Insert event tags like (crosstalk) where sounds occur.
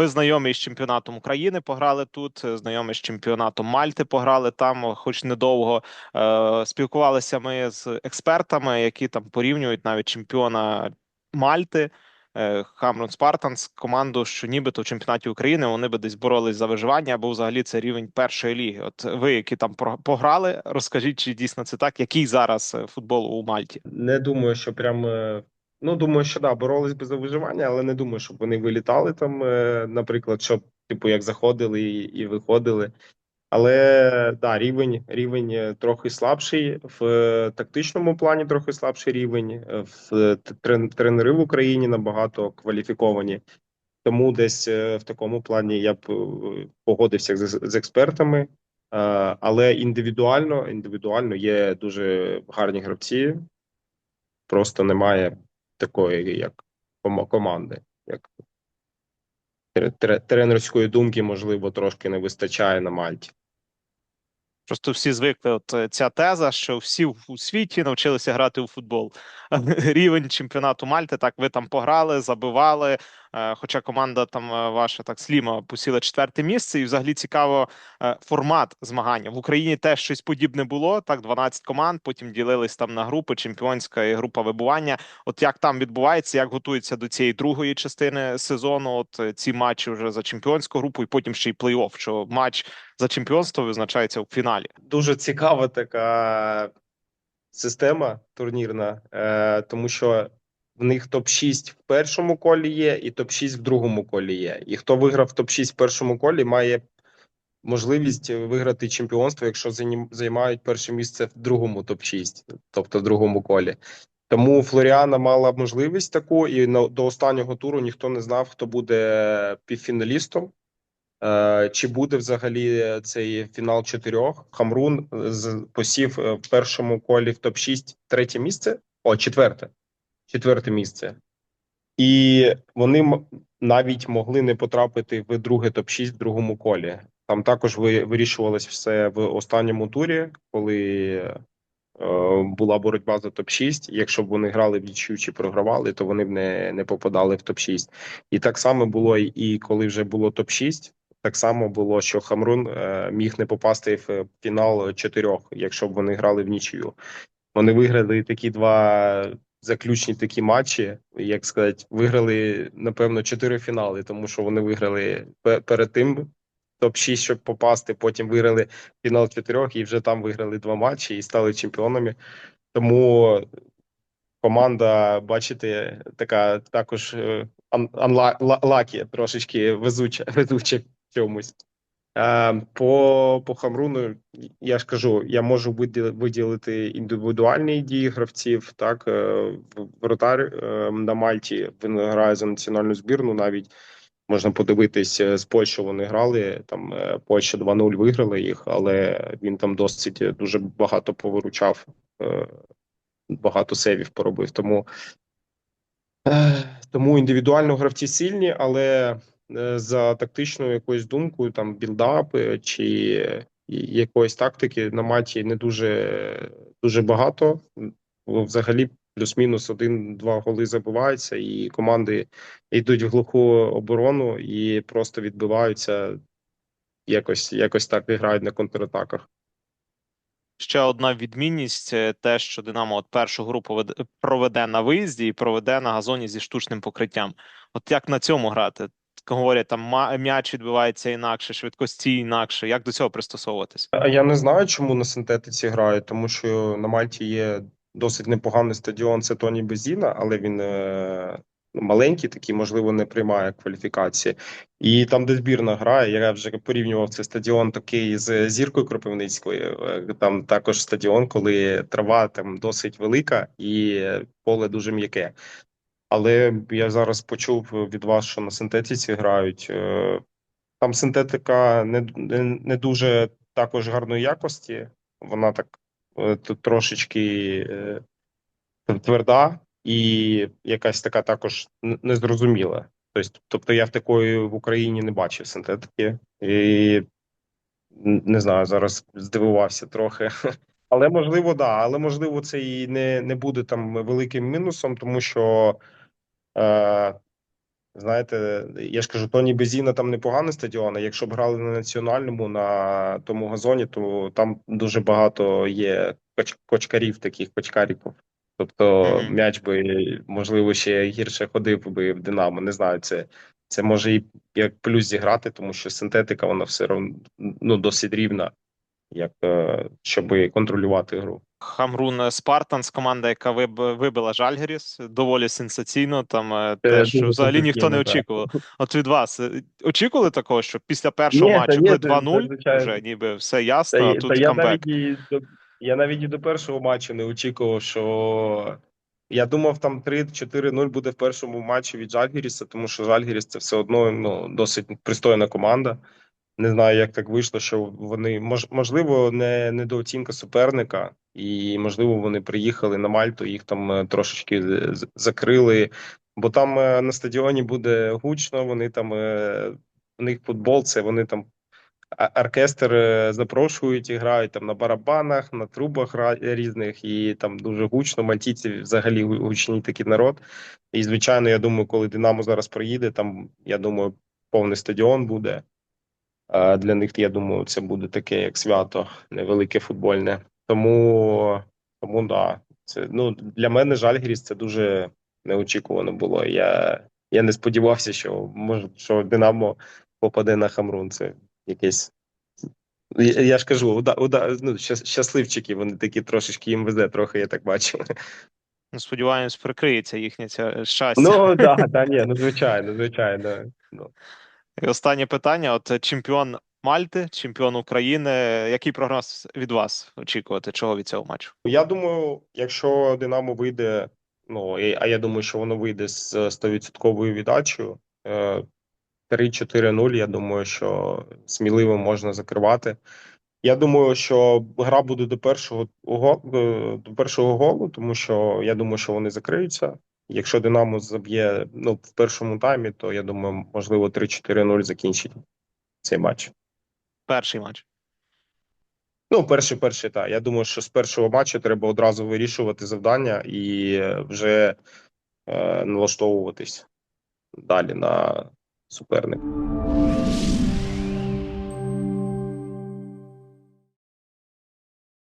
Ви знайомі з чемпіонатом України, пограли тут, е, знайомі з чемпіонатом Мальти, пограли там, хоч недовго. Е, Спілкувалися ми з експертами, які там порівнюють навіть чемпіона Мальти. е, Хамрон Спартанс, команду, що нібито в чемпіонаті України вони би десь боролись за виживання, або взагалі це рівень першої ліги. От ви, які там пограли, розкажіть, чи дійсно це так? Який зараз е, футбол у Мальті? Не думаю, що прям. Ну, думаю, що да, боролись би за виживання, але не думаю, щоб вони вилітали там, е, наприклад, щоб, типу, як заходили і, і виходили. Але да, рівень, рівень е, трохи слабший, в е, тактичному плані трохи слабший рівень, в трен- тренери в Україні набагато кваліфіковані. Тому десь в такому плані я б погодився з, з експертами. Але індивідуально, індивідуально є дуже гарні гравці. Просто немає такої, як команди, як тре- тре- тренерської думки, можливо, трошки не вистачає на Мальті. Просто всі звикли. От е, ця теза, що всі у світі навчилися грати у футбол. (laughs) Рівень чемпіонату Мальти, так ви там пограли, забивали. Е, Хоча команда там е, ваша так сліма посіла четверте місце, і взагалі цікаво е, формат змагання в Україні. Теж щось подібне було. Так, 12 команд. Потім ділились там на групи, чемпіонська і група вибування. От як там відбувається, як готуються до цієї другої частини сезону? От ці матчі вже за чемпіонську групу, і потім ще й плей-офф, що матч за чемпіонство визначається в фіналі. Дуже цікава така система турнірна, тому що в них топ-6 в першому колі є, і топ-6 в другому колі є. І хто виграв топ-6 в першому колі, має можливість виграти чемпіонство, якщо займають перше місце в другому топ-6, тобто в другому колі. Тому Флоріана мала можливість таку, і до останнього туру ніхто не знав, хто буде півфіналістом. Е, Чи буде взагалі цей фінал чотирьох? Хамрун посів е, в першому колі в топ 6 третє місце. О, четверте. Четверте місце. І вони навіть могли не потрапити в друге топ 6 в другому колі. Там також ви- вирішувалось все в останньому турі, коли е, була боротьба за топ 6 Якщо б вони грали в нічию чи програвали, то вони б не, не попадали в топ 6 І так само було і коли вже було топ 6 так само було, що Хамрун е, міг не попасти в фінал чотирьох, якщо б вони грали в нічию. Вони виграли такі два заключні такі матчі, як сказати, виграли напевно чотири фінали, тому що вони виграли перед тим топ 6 щоб попасти. Потім виграли фінал чотирьох і вже там виграли два матчі і стали чемпіонами. Тому команда, бачите, така також е, лакі, трошечки везуча, (laughs) везуча в чомусь. Е, По, по Хамруну, я ж кажу, я можу виділити індивідуальні дії гравців. Так, е, вратар е, на Мальті він грає за національну збірну. Навіть можна подивитись з Польщею вони грали. Там Польща 2-0 виграла їх, але він там досить дуже багато повиручав, багато сейвів поробив. Тому, тому індивідуально гравці сильні, але за тактичною якоюсь думкою, там білдап е, чи якоїсь тактики на маті не дуже дуже багато. Взагалі, плюс-мінус один-два голи забиваються, і команди йдуть в глуху оборону і просто відбиваються. Якось якось так і грають на контратаках. Ще одна відмінність е, те, що Динамо от першу групу проведе на виїзді і проведе на газоні зі штучним покриттям. От як на цьому грати? Говорять, там м'яч відбивається інакше, швидкості інакше. Як до цього пристосовуватись? Я не знаю, чому на синтетиці грають, тому що на Мальті є досить непоганий стадіон. Це Тоні Безіна, але він е, ну, маленький, такий, можливо, не приймає кваліфікації. І там, де збірна грає, я вже порівнював цей стадіон такий з зіркою Кропивницькою. Е, Там також стадіон, коли трава там досить велика і поле дуже м'яке. Але я зараз почув від вас, що на синтетиці грають. Е, Там синтетика не, не, дуже також гарної якості. Вона так е, трошечки е, тверда і якась така також незрозуміла. Тобто, тобто я в такої в Україні не бачив синтетики. І не знаю, зараз здивувався трохи. Але можливо, да, але можливо, це і не, не буде там великим мінусом, тому що е, Знаєте, я ж кажу, Тоні Безіна там непоганий стадіон. а Якщо б грали на національному на тому газоні, то там дуже багато є коч- кочкарів, таких кочкаріків. Тобто Мгм. м'яч би можливо ще гірше ходив би в Динамо. Не знаю, це, це може і як плюс зіграти, тому що синтетика вона все одно ну, досить рівна, як е, щоб контролювати гру. Хамрун Спартанс, команда, яка виб- вибила Жальгеріс, доволі сенсаційно. Там е, те, що взагалі ніхто не очікував. От від вас е, очікували такого, що після першого Ні, матчу, коли це- 2-0, вже ніби все ясно, Та, а тут та я навіть і я навіть і до першого матчу не очікував, що я думав, там 3-4-0 буде в першому матчі від Жальгіріса, тому що Жальгіріс це все одно ну досить пристойна команда. Не знаю, як так вийшло, що вони мож, можливо не недооцінка суперника, і можливо вони приїхали на Мальту, їх там е, трошечки з- закрили. Бо там е, на стадіоні буде гучно. Вони там е, у них футбол, це вони там оркестр е, запрошують і грають там на барабанах, на трубах різних, і там дуже гучно. Мальтійці взагалі гу- гучний такий народ. І звичайно, я думаю, коли Динамо зараз приїде, там я думаю, повний стадіон буде. А Для них, я думаю, це буде таке як свято, невелике футбольне. Тому, тому да, це ну для мене Жальгіріс це дуже неочікувано було. Я, я не сподівався, що може що Динамо попаде на Хамрун. Це якесь. Я, я ж кажу, уда, уда, ну, щасливчики, вони такі трошечки їм везе, трохи я так бачу. Ну, Сподіваємось, прикриється їхнє щастя. Ну да, (laughs) да, ні, ну звичайно, звичайно. Ну. І останнє питання: от е, чемпіон Мальти, чемпіон України. Який прогноз від вас очікувати? Чого від цього матчу? Я думаю, якщо Динамо вийде, ну а я думаю, що воно вийде з 100% віддачею. е, 3-4-0, я думаю, що сміливо можна закривати. Я думаю, що гра буде до першого е, до першого голу, тому що я думаю, що вони закриються. Якщо Динамо заб'є ну, в першому таймі, то я думаю, можливо, 3-4-0 закінчить цей матч. Перший матч. Ну, перший, перший, так. Я думаю, що з першого матчу треба одразу вирішувати завдання і вже е, налаштовуватись далі на суперника.